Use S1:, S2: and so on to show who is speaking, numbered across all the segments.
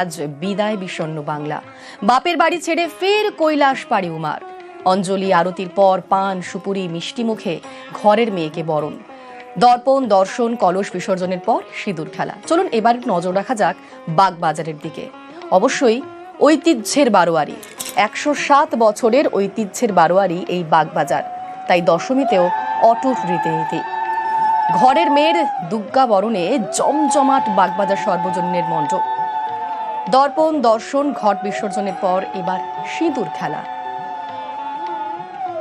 S1: আজ বিদায় বিষণ্ণ বাংলা। বাপের বাড়ি ছেড়ে ফের কৈলাস পাড়ি উমার। অঞ্জলি আরতির পর পান, সুপুরি, মিষ্টি মুখে ঘরের মেয়েকে বরণ। দর্পণ, দর্শন, কলস বিসর্জনের পর সিঁদুর খেলা। চলুন এবার নজর রাখা যাক বাগবাজারের দিকে। অবশ্যই ঐতিহ্যের বারোয়ারি। একশো সাত বছরের ঐতিহ্যের বারোয়ারি এই বাগবাজার। তাই দশমীতেও অটুট রীতিনীতি। ঘরের মেয়ের দুর্গা বরণে জমজমাট বাগবাজার সর্বজনীনের মণ্ডপ। দর্পণ, দর্শন, ঘট বিসর্জনের পর এবার সিঁদুর খেলা।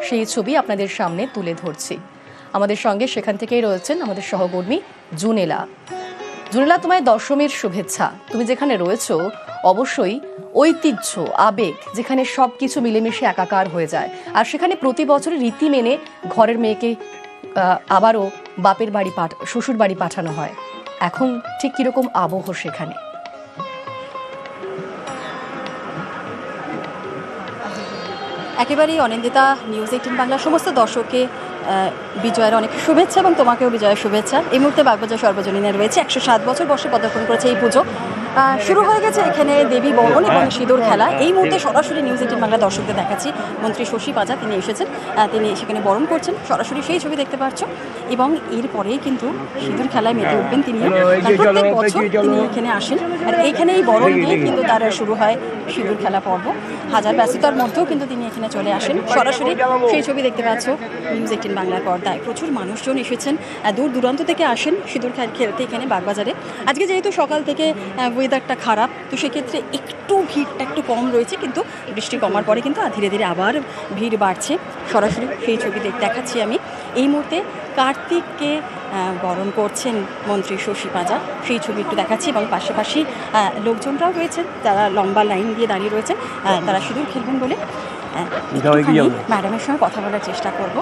S1: সেই ছবি আপনাদের সামনে তুলে ধরছি। আমাদের সঙ্গে সেখান থেকেই রয়েছেন আমাদের সহকর্মী জুনেলা। জুনেলা, তোমায় দশমীর শুভেচ্ছা। তুমি যেখানে রয়েছো, অবশ্যই ঐতিহ্য, আবেগ, যেখানে সব কিছু মিলেমিশে একাকার হয়ে যায়। আর সেখানে প্রতি বছর রীতি মেনে ঘরের মেয়েকে আবারও বাপের বাড়ি পাঠ শ্বশুর বাড়ি পাঠানো হয়। এখন ঠিক কীরকম আবহ সেখানে?
S2: একেবারেই অনিন্দিতা নিউজ এইটিন বাংলা সমস্ত দর্শককে বিজয়ের অনেক শুভেচ্ছা এবং তোমাকেও বিজয়ের শুভেচ্ছা। এই মুহূর্তে বাগবাজার সর্বজনীনে রয়েছে একশো সাত বছর বর্ষে পদার্পণ করেছে এই পুজো। শুরু হয়ে গেছে এখানে দেবী বরণ এবং সিঁদুর খেলা। এই মুহূর্তে সরাসরি নিউজ এইটিন বাংলা দর্শকদের দেখাচ্ছি। মন্ত্রী শশী পাজা তিনি এসেছেন। তিনি সেখানে বরণ করছেন। সরাসরি সেই ছবি দেখতে পাচ্ছ। এবং এরপরেই কিন্তু সিঁদুর খেলায় মেতে উঠবেন তিনি। প্রত্যেক বছর তিনি এখানে আসেন। আর এইখানে এই বরণ দিয়ে কিন্তু তার শুরু হয় সিঁদুর খেলা পর্ব। হাজার ব্যস্ততার মধ্যেও কিন্তু তিনি এখানে চলে আসেন। সরাসরি সেই ছবি দেখতে পাচ্ছ। নিউজ এইটিন বাংলার পর্দায় প্রচুর মানুষজন এসেছেন দূর দূরান্ত থেকে আসেন সিঁদুর খেল খেলতে এখানে বাগবাজারে। আজকে যেহেতু সকাল থেকে ওয়েদারটা খারাপ তো সেক্ষেত্রে একটু ভিড়টা একটু কম রয়েছে কিন্তু বৃষ্টি কমার পরে কিন্তু ধীরে ধীরে আবার ভিড় বাড়ছে। সরাসরি সেই ছবি দেখাচ্ছি আমি। এই মুহূর্তে কার্তিককে বরণ করছেন মন্ত্রী শশী পাজা। সেই ছবি একটু দেখাচ্ছি এবং পাশাপাশি লোকজনরাও রয়েছেন যারা লম্বা লাইন দিয়ে দাঁড়িয়ে রয়েছেন তারা সিঁদুর খেলবেন বলে ম্যাডামের সঙ্গে কথা বলার চেষ্টা করব।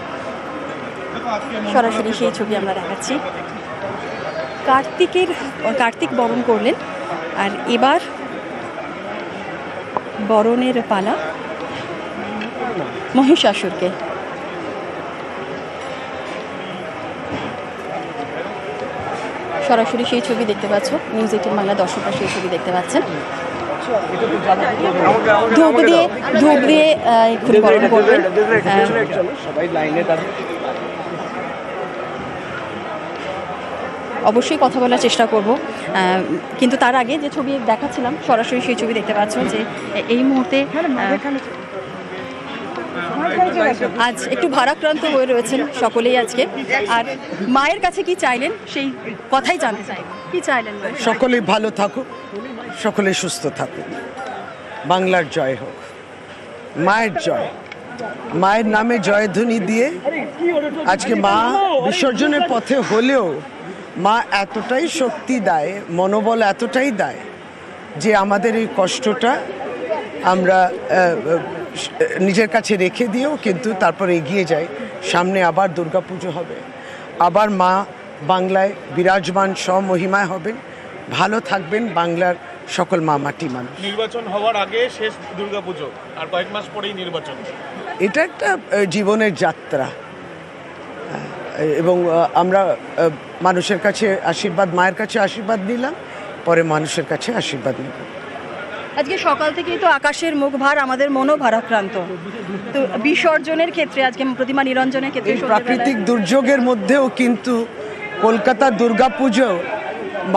S2: সরাসরি সেই ছবি আমরা দেখাচ্ছি। কার্তিকের কার্তিক বরণ করলেন। আর এবার বরণের পালা মহিষাসুরকে। সরাসরি সেই ছবি দেখতে পাচ্ছ। নিউজ এইটিন বাংলা দর্শকরা সেই ছবি দেখতে পাচ্ছেন। ধূপ দিয়ে ধূপ দিয়ে বরণ করবেন আহ,
S3: সবাই লাইনে দাঁড়িয়ে
S2: অবশ্যই কথা বলার চেষ্টা করব। কিন্তু তার আগে যে ছবি দেখাচ্ছিলাম, সরাসরি সেই ছবি দেখতে পাচ্ছ যে এই মুহূর্তে আজ একটু ভারাক্রান্ত হয়ে রয়েছেন সকলেই আজকে। আর মায়ের কাছে কি চাইলেন, সেই কথাই জানতে চাই। কি চাইলেন?
S4: সকলেই ভালো থাকুক সকলে সুস্থ থাকুক। বাংলার জয় হোক। মায়ের জয়। মায়ের নামে জয়ধ্বনি দিয়ে আজকে মা বিসর্জনের পথে হলেও মা এতটাই শক্তি দেয় মনোবল এতটাই দেয় যে আমাদের এই কষ্টটা আমরা নিজের কাছে রেখে দিয়েও কিন্তু তারপর এগিয়ে যাই। সামনে আবার দুর্গাপুজো হবে। আবার মা বাংলায় বিরাজমান স্বমহিমায় হবেন। ভালো থাকবেন বাংলার সকল মা মাটি মানুষ।
S3: নির্বাচন হওয়ার আগে শেষ দুর্গাপুজো আর কয়েক মাস পরেই নির্বাচন।
S4: এটা একটা জীবনের যাত্রা। এবং আমরা মানুষের কাছে আশীর্বাদ মায়ের কাছে আশীর্বাদ নিলাম পরে মানুষের কাছে আশীর্বাদ নিলাম।
S2: আজকে সকাল থেকেই তো আকাশের মুখ ভার আমাদের মনও ভারাক্রান্ত। তো বিসর্জনের ক্ষেত্রে আজকে প্রতিমা নিরঞ্জনের ক্ষেত্রে
S4: প্রাকৃতিক দুর্যোগের মধ্যেও কিন্তু কলকাতার দুর্গাপুজো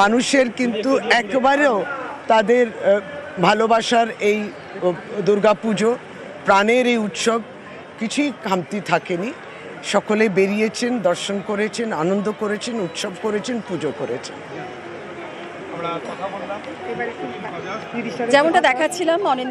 S4: মানুষের কিন্তু একবারেও তাদের ভালোবাসার এই দুর্গাপুজো প্রাণের এই উৎসব কিছুই খামতি থাকেনি। সকলে বেরিয়েছেন দর্শন করেছেন আনন্দ করেছেন উৎসব করেছেন পুজো করেছেন।
S2: যেমনটা দেখাচ্ছিলাম অনিন্দিতা